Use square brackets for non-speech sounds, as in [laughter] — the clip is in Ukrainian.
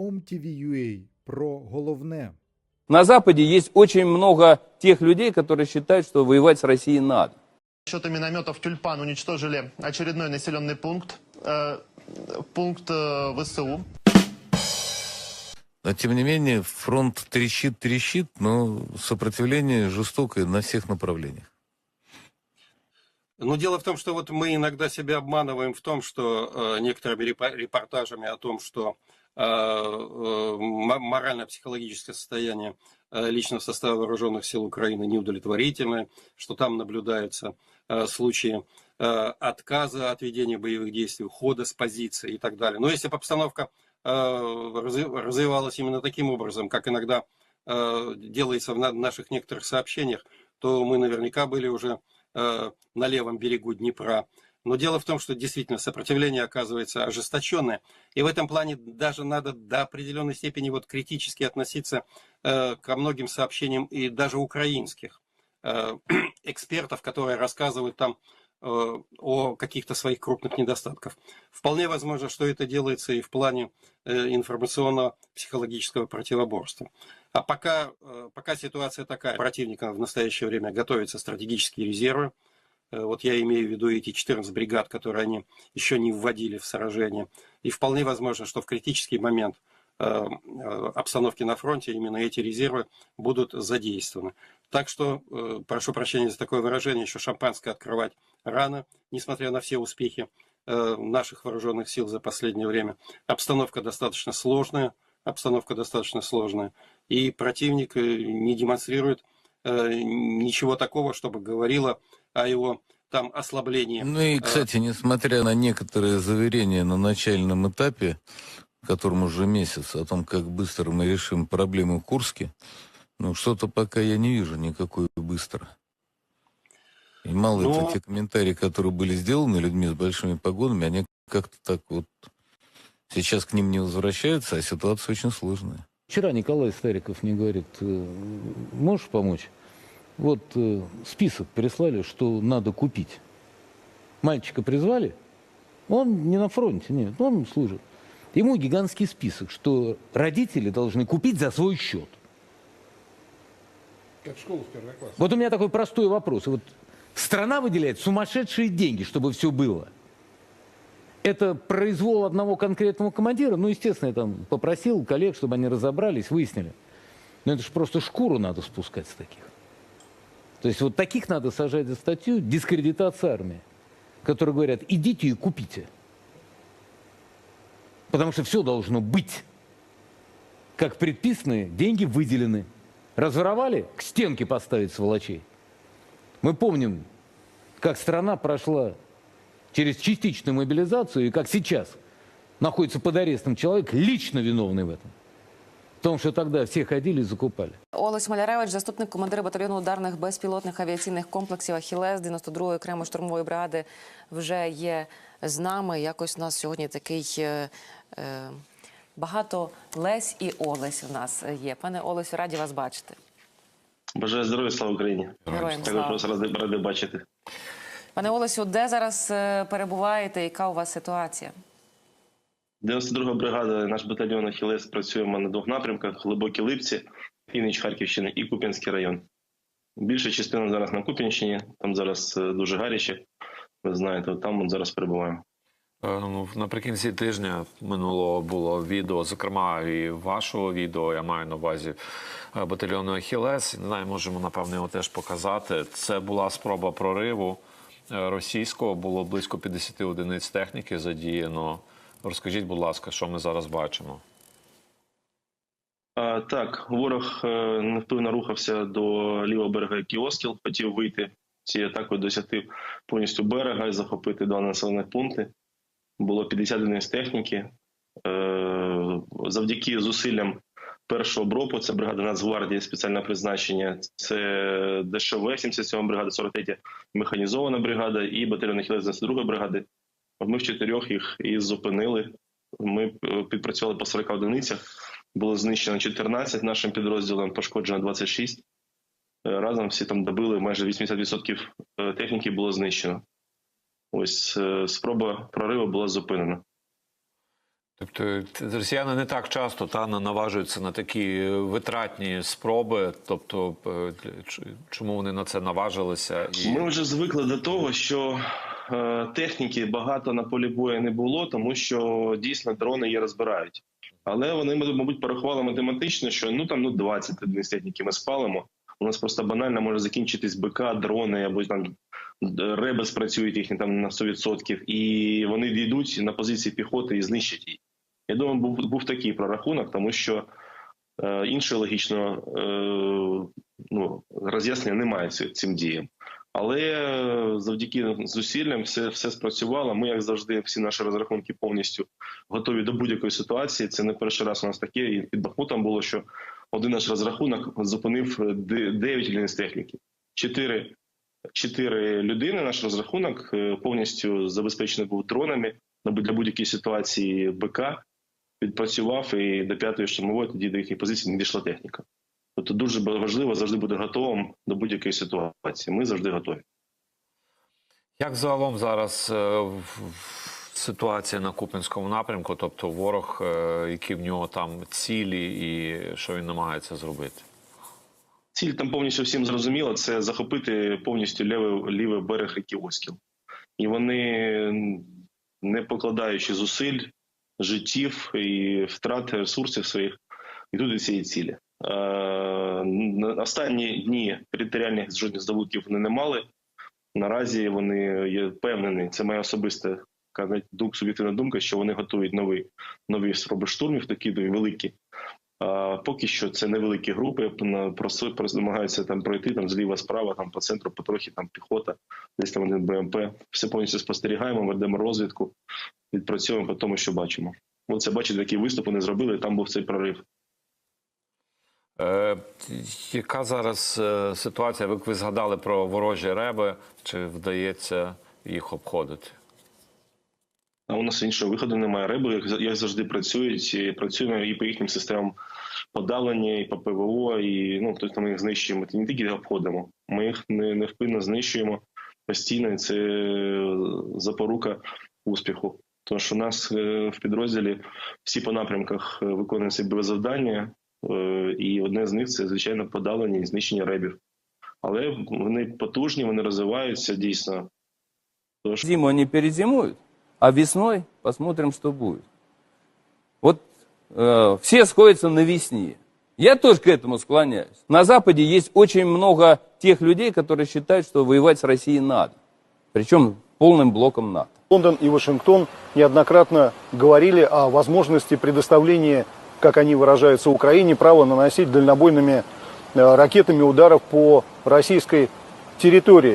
OMTV.ua про головне. На Западе есть очень много тех людей, которые считают, что воевать с Россией надо. Счета минометов «Тюльпан» уничтожили очередной населенный пункт, э, пункт э, ВСУ. Но, тем не менее, фронт трещит, трещит, но сопротивление жестокое на всех направлениях. Но дело в том, что вот мы иногда себя обманываем в том, что э, некоторыми репо- репортажами о том, что морально-психологическое состояние э, личного состава вооруженных сил Украины неудовлетворительное, что там наблюдаются э, случаи э, отказа от ведения боевых действий, ухода с позиции и так далее. Но если бы обстановка э, разви- развивалась именно таким образом, как иногда э, делается в на- наших некоторых сообщениях, то мы наверняка были уже э, на левом берегу Днепра. Но дело в том, что действительно сопротивление оказывается ожесточенное. И в этом плане даже надо до определенной степени вот критически относиться э, ко многим сообщениям и даже украинских э, [clears throat] экспертов, которые рассказывают там э, о каких-то своих крупных недостатках. Вполне возможно, что это делается и в плане э, информационно-психологического противоборства. А пока, э, пока ситуация такая, противникам в настоящее время готовятся стратегические резервы. Э, Вот я имею в виду эти 14 бригад, которые они еще не вводили в сражение. И вполне возможно, что в критический момент э, э, обстановки на фронте именно эти резервы будут задействованы. Так что, прошу прощения за такое выражение, еще шампанское открывать рано, несмотря на все успехи наших вооруженных сил за последнее время. Обстановка достаточно сложная, обстановка достаточно сложная, и противник не демонстрирует ничего такого, чтобы говорило о его там ослаблении. Ну и, кстати, несмотря на некоторые заверения на начальном этапе, которому уже месяц, о том, как быстро мы решим проблему в Курске, ну что-то пока я не вижу никакой быстро. И мало Ну- это те комментарии, которые были сделаны людьми с большими погонами, они как-то так вот сейчас к ним не возвращаются, а ситуация очень сложная. Вчера Николай Стариков мне говорит, «Э, можешь помочь? Вот э, список прислали, что надо купить. Мальчика призвали, он не на фронте, нет, он служит. Ему гигантский список, что родители должны купить за свой счет. Как школу в первый класс. Вот у меня такой простой вопрос. Вот страна выделяет сумасшедшие деньги, чтобы все было. Это произвол одного конкретного командира. Ну, естественно, я там попросил коллег, чтобы они разобрались, выяснили. Но это же просто шкуру надо спускать с таких. То есть вот таких надо сажать за статью дискредитация армии, которые говорят, идите и купите. Потому что все должно быть. Как предписаны, деньги выделены. Разворовали, к стенке поставить сволочей. Мы помним, как страна прошла через частичную мобилизацию, и как сейчас находится под арестом человек, лично виновный в этом. В том, что тогда все ходили и закупали. Олесь Маляревич, заступник командира батальйону ударних безпілотних авіаційних комплексів «Ахілес» 92-ї окремої штурмової бригади, вже є з нами. Якось у нас сьогодні такий е, е, багато Лесь і Олесь в нас є. Пане Олесю, раді вас бачити. Бажаю здоров'я, слава Україні. Героям слава. радий, радий бачити. Пане Олесю, де зараз е, перебуваєте? Яка у вас ситуація? 92 бригада, наш батальйон Ахілес працюємо на двох напрямках: глибокі липці, північ Харківщини і Куп'янський район. Більша частина зараз на Куп'янщині, там зараз е, дуже гаряче. Ви знаєте, там от зараз перебуваємо. Е, Ну, наприкінці тижня минулого було відео, зокрема і вашого відео, я маю на увазі е, батальйону Ахілес. Не знаю, можемо напевно його теж показати. Це була спроба прориву російського. Було близько 50 одиниць техніки задіяно. Розкажіть, будь ласка, що ми зараз бачимо? Так, ворог е, невпевно рухався до лівого берега Кіоскіл, хотів вийти цією атакою, досягти повністю берега і захопити два населених пункти. Було 50 одиниць техніки. Е, Завдяки зусиллям першого БРОПу, це бригада Нацгвардії спеціального призначення, це ДШВ 77 бригада, 43 механізована бригада і батальйон Хілес 92 бригади. Ми в чотирьох їх і зупинили. Ми е, підпрацювали по 40 одиницях. Було знищено 14 нашим підрозділом, пошкоджено 26. Е, Разом всі там добили майже 80% е, техніки було знищено. Ось е, спроба прориву була зупинена. Тобто росіяни не так часто та наважуються на такі витратні спроби. Тобто, чому вони на це наважилися? І... Ми вже звикли до того, що е, техніки багато на полі бою не було, тому що дійсно дрони її розбирають. Але вони, мабуть, порахували математично, що ну там ну 20 одиниць техніки ми спалимо. У нас просто банально може закінчитись БК, дрони або там реби спрацюють їхні там на 100%, і вони дійдуть на позиції піхоти і знищать її. Я думаю, був, був такий прорахунок, тому що е, іншого логічного е, ну, роз'яснення немає цим діям. Але е, завдяки зусиллям все, все спрацювало. Ми, як завжди, всі наші розрахунки повністю готові до будь-якої ситуації. Це не перший раз у нас таке. І під Бахмутом було, що один наш розрахунок зупинив 9 одиниць техніки. Чотири, чотири людини. Наш розрахунок е, повністю забезпечений був дронами для будь-якої ситуації БК. Відпрацював і до п'ятої штурмової тоді до їхніх позицій не дійшла техніка. Тобто дуже важливо завжди бути готовим до будь-якої ситуації. Ми завжди готові. Як загалом зараз е, ситуація на Купінському напрямку? Тобто ворог, е, які в нього там цілі, і що він намагається зробити? Ціль там повністю всім зрозуміла це захопити повністю лівий, лівий берег ріки Оскіл. І вони, не покладаючи зусиль, життів і втрат ресурсів своїх, йдуть до цієї цілі. Е, останні дні територіальних жодних здобутків вони не мали. Наразі вони є впевнені, це моя особиста думка, суб'єктивна думка, що вони готують нові, нові спроби штурмів, такі великі. А, поки що це невеликі групи, просто намагаються там пройти там зліва, справа, там по центру, потрохи там піхота, десь там один БМП. Все повністю спостерігаємо, ведемо розвідку, відпрацьовуємо по тому, що бачимо. Оце бачите, який виступ вони зробили, там був цей прорив. Е, яка зараз е, ситуація? Ви, ви згадали про ворожі реби, чи вдається їх обходити? У нас іншого виходу немає. Риби, як, завжди, працюють. І працюємо і по їхнім системам подавлення, і по ПВО, і ну, тобто ми їх знищуємо. Не тільки обходимо, ми їх не, невпинно знищуємо постійно, і це запорука успіху. Тому що у нас е, в підрозділі всі по напрямках е, виконують себе завдання, е, і одне з них це, звичайно, подавлення і знищення ребів. Але вони потужні, вони розвиваються дійсно. Тож Зиму они перезимуют, а весной посмотрим, что будет. Вот э, все сходятся на весне. Я тоже к этому склоняюсь. На Западе есть очень много тех людей, которые считают, что воевать с Россией надо. Причем полным блоком НАТО. Лондон и Вашингтон неоднократно говорили о возможности предоставления, как они выражаются, Украине права наносить дальнобойными э, ракетами ударов по российской территории.